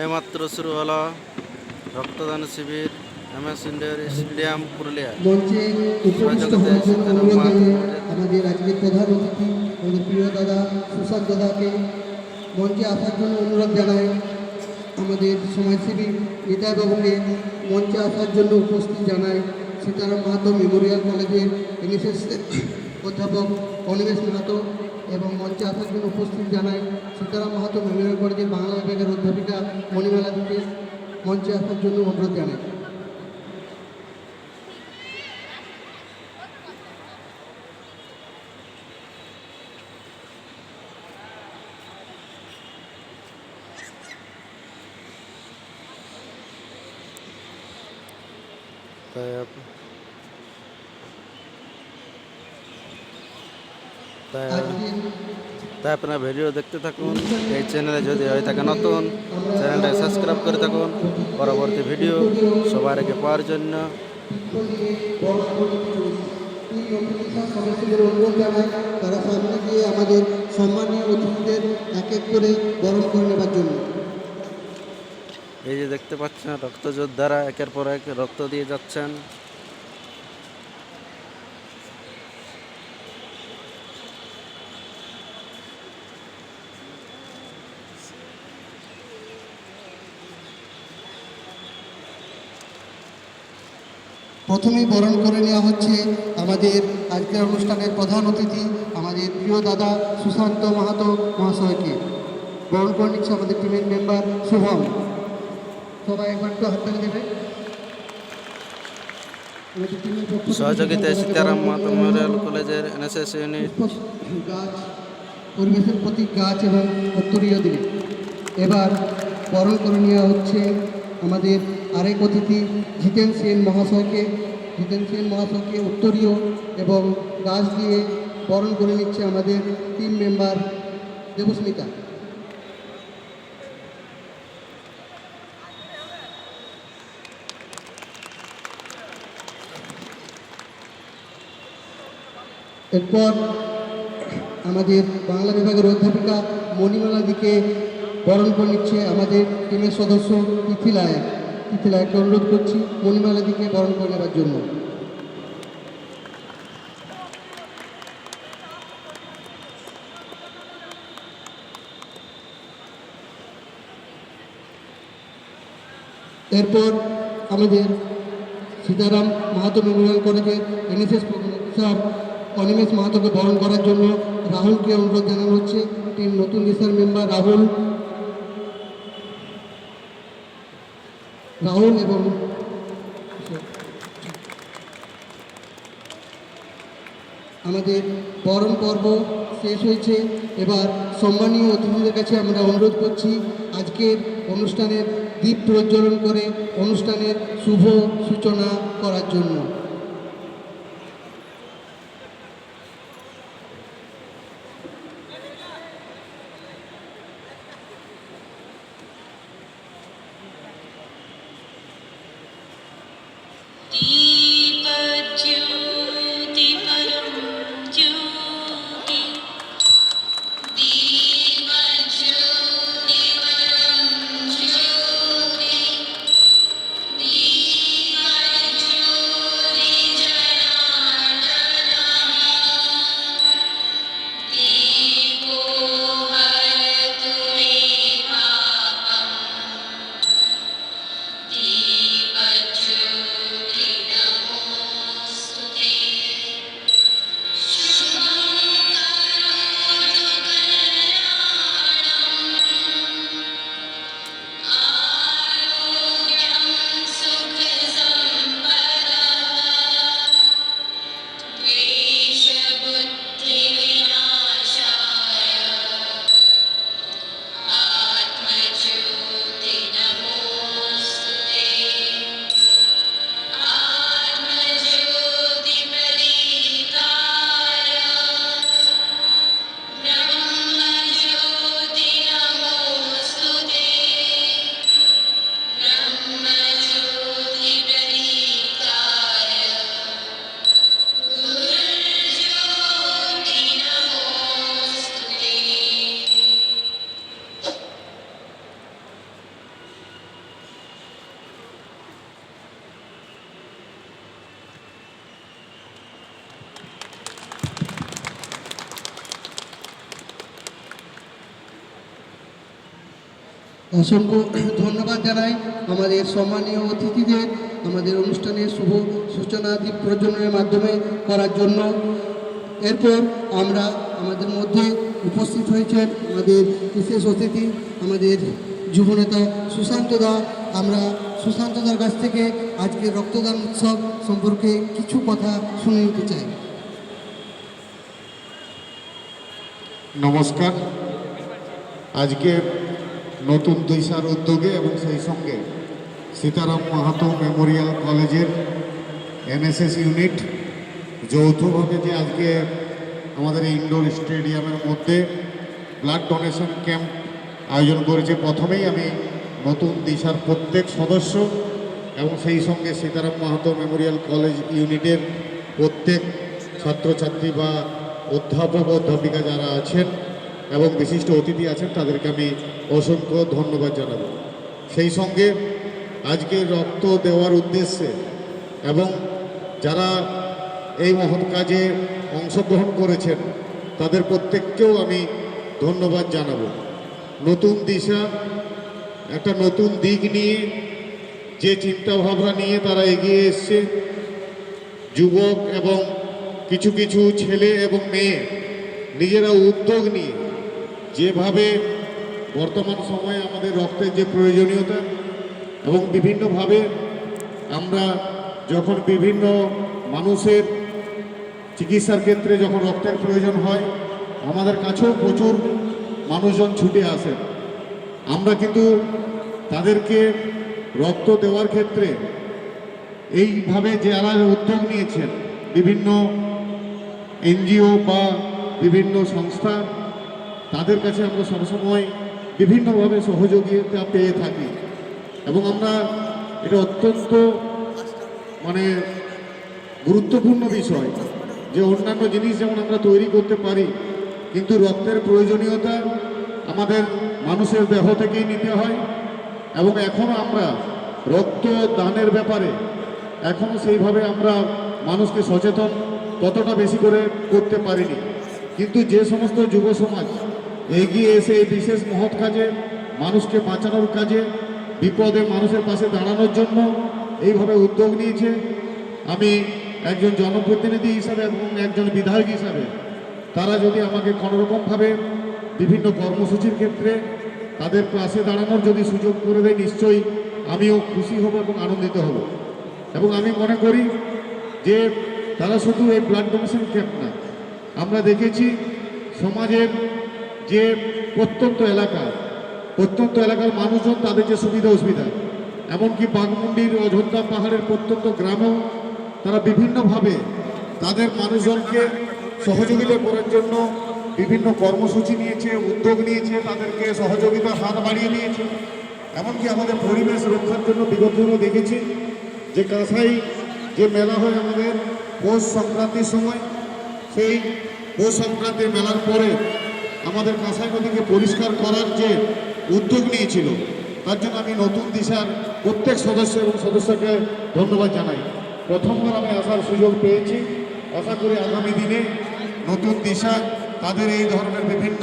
এইমাত্র শুরু হলো রক্তদান শিবির এম এস ইন্ডিয়ার স্টেডিয়াম পুরুলিয়া। জন্য জানিয়ে আমাদের আজকের প্রধান অতিথি আমাদের প্রিয় দাদা সুশান্ত দাদাকে মঞ্চে আসার জন্য অনুরোধ জানাই। আমাদের সমাজসেবী নিতাই বাবুকে মঞ্চে আসার জন্য উপস্থিত জানাই। সীতারাম মাহাতো মেমোরিয়াল কলেজের এনএসএস অধ্যাপক অনিমেষ মাহাতো এবং মঞ্চে আসার জন্য উপস্থিত জানাই সীতারাম মাহাতো মেমোরিয়াল কলেজের বাংলা বিভাগের অধ্যাপিকা মণিমালা দিকে মঞ্চে আসার জন্য অনুরোধ জানাই তাই তাই তাই আপনারা ভিডিও দেখতে থাকুন, এই চ্যানেলে যদি হয়ে থাকে নতুন চ্যানেলটা সাবস্ক্রাইব করে থাকুন। পরবর্তী ভিডিও সবার আগে পাওয়ার জন্য তারা সামনে গিয়ে আমাদের সম্মানীয় অতিথিদের এক এক করে বরণ করে নেবার জন্য এই যে দেখতে পাচ্ছেন, রক্তযোদ্ধারা একের পর এক রক্ত দিয়ে যাচ্ছেন। প্রথমেই বরণ করে নেওয়া হচ্ছে আমাদের আজকের অনুষ্ঠানের প্রধান অতিথি আমাদের প্রিয় দাদা সুশান্ত মাহাতো মহাশয়কে। বরণ করে নিচ্ছে আমাদের টিমের মেম্বার শুভম। সবাই একবার একটু হাততালি দেবে সহযোগিতায় সীতারাম নেওয়া মেমোরিয়াল কলেজের এনএসএস ইউনিট। গাছ পরিবেশের প্রতি গাছ এবং উত্তরীয় দিকে এবার বরণ করে নেওয়া হচ্ছে আমাদের আরেক অতিথি জিতেন সেন মহাশয়কে জিতেন সেন মহাশয়কে উত্তরীয় এবং গাছ দিয়ে বরণ করে নিচ্ছে আমাদের টিম মেম্বার দেবস্মিতা। এরপর আমাদের বাংলা বিভাগের অধ্যাপিকা মণিমালা দিকে বরণ করে নিচ্ছে আমাদের টিমের সদস্য তিথিলায় তিথিলায়কে অনুরোধ করছি মণিমালা দিকে বরণ করে নেবার জন্য। এরপর আমাদের সীতারাম মাহাতো মেমোরিয়াল কলেজের এনএসএস স্যার অনিমেষ মাহাতোকে বরণ করার জন্য রাহুলকে অনুরোধ জানানো হচ্ছে, টিম নতুন দিশার মেম্বার রাহুল রাহুল এবং আমাদের পরম পর্ব শেষ হয়েছে। এবার সম্মানীয় অতিথিদের কাছে আমরা অনুরোধ করছি, আজকের অনুষ্ঠানের দ্বীপ প্রজ্বলন করে অনুষ্ঠানের শুভ সূচনা করার জন্য। অসংখ্য ধন্যবাদ জানাই আমাদের সম্মানীয় অতিথিদের আমাদের অনুষ্ঠানের শুভ সূচনা প্রজ্বলনের মাধ্যমে করার জন্য। এরপর আমরা আমাদের মধ্যে উপস্থিত হয়েছেন আমাদের বিশেষ অতিথি, আমাদের যুবনেতা সুশান্ত দা। আমরা সুশান্ত দার কাছ থেকে আজকে রক্তদান উৎসব সম্পর্কে কিছু কথা শুনে নিতে চাই। নমস্কার। আজকে নতুন দৈসার উদ্যোগে এবং সেই সঙ্গে সীতারাম মাহাতো মেমোরিয়াল কলেজের এনএসএস ইউনিট যৌথভাবে যে আজকে আমাদের ইনডোর স্টেডিয়ামের মধ্যে ব্লাড ডোনেশন ক্যাম্প আয়োজন করেছে, প্রথমেই আমি নতুন দিশার প্রত্যেক সদস্য এবং সেই সঙ্গে সীতারাম মাহাতো মেমোরিয়াল কলেজ ইউনিটের প্রত্যেক ছাত্রছাত্রী বা অধ্যাপক অধ্যাপিকা যারা আছেন এবং বিশিষ্ট অতিথি আছেন, তাদেরকে আমি অসংখ্য ধন্যবাদ জানাব। সেই সঙ্গে আজকে রক্ত দেওয়ার উদ্দেশ্যে এবং যারা এই মহৎ কাজে অংশগ্রহণ করেছেন, তাদের প্রত্যেককেও আমি ধন্যবাদ জানাব। নতুন দিশা, একটা নতুন দিক নিয়ে যে চিন্তাভাবনা নিয়ে তারা এগিয়ে এসছে, যুবক এবং কিছু কিছু ছেলে এবং মেয়ে নিজেরা উদ্যোগ নিয়ে যেভাবে বর্তমান সময়ে আমাদের রক্তের যে প্রয়োজনীয়তা এবং বিভিন্নভাবে আমরা যখন বিভিন্ন মানুষের চিকিৎসার ক্ষেত্রে যখন রক্তের প্রয়োজন হয়, আমাদের কাছেও প্রচুর মানুষজন ছুটে আসেন। আমরা কিন্তু তাদেরকে রক্ত দেওয়ার ক্ষেত্রে এইভাবে যে যারা উদ্যোগ নিয়েছেন, বিভিন্ন এনজিও বা বিভিন্ন সংস্থা তাদের কাছে আমরা সবসময় বিভিন্নভাবে সহযোগিতা পেয়ে থাকি। এবং আমরা এটা অত্যন্ত মানে গুরুত্বপূর্ণ বিষয় যে অন্যান্য জিনিস যেমন আমরা তৈরি করতে পারি, কিন্তু রক্তের প্রয়োজনীয়তা আমাদের মানুষের দেহ থেকেই নিতে হয়। এবং এখনও আমরা রক্ত দানের ব্যাপারে এখনও সেইভাবে আমরা মানুষকে সচেতন ততটা বেশি করে করতে পারিনি। কিন্তু যে সমস্ত যুব সমাজ এগিয়ে এসে এই বিশেষ মহৎ কাজে, মানুষকে বাঁচানোর কাজে, বিপদে মানুষের পাশে দাঁড়ানোর জন্য এইভাবে উদ্যোগ নিয়েছে। আমি একজন জনপ্রতিনিধি হিসাবে এবং একজন বিধায়ক হিসাবে, তারা যদি আমাকে কোনোরকমভাবে বিভিন্ন কর্মসূচির ক্ষেত্রে তাদের পাশে দাঁড়ানোর যদি সুযোগ করে দেয়, নিশ্চয়ই আমিও খুশি হব এবং আনন্দিত হব। এবং আমি মনে করি যে তারা শুধু এই ব্লাড ডোনেশন ক্যাম্প না, আমরা দেখেছি সমাজের যে প্রত্যন্ত এলাকা প্রত্যন্ত এলাকার মানুষজন তাদের যে সুবিধা অসুবিধা, এমনকি বাঘমুন্ডির অযোধ্যা পাহাড়ের প্রত্যন্ত গ্রামেও তারা বিভিন্নভাবে তাদের মানুষজনকে সহযোগিতা করার জন্য বিভিন্ন কর্মসূচি নিয়েছে, উদ্যোগ নিয়েছে, তাদেরকে সহযোগিতার হাত বাড়িয়ে দিয়েছে। এমনকি আমাদের পরিবেশ রক্ষার জন্য বিগত দেখেছি যে কাঁসাই যে মেলা হয় আমাদের পৌষ সংক্রান্তির সময়, সেই পৌষ সংক্রান্তির মেলার পরে আমাদের কাঁসাই নদীকে পরিষ্কার করার যে উদ্যোগ নিয়েছিল, তার জন্য আমি নতুন দিশার প্রত্যেক সদস্য এবং সদস্যকে ধন্যবাদ জানাই। প্রথমবার আমি আসার সুযোগ পেয়েছি। আশা করি আগামী দিনে নতুন দিশা তাদের এই ধরনের বিভিন্ন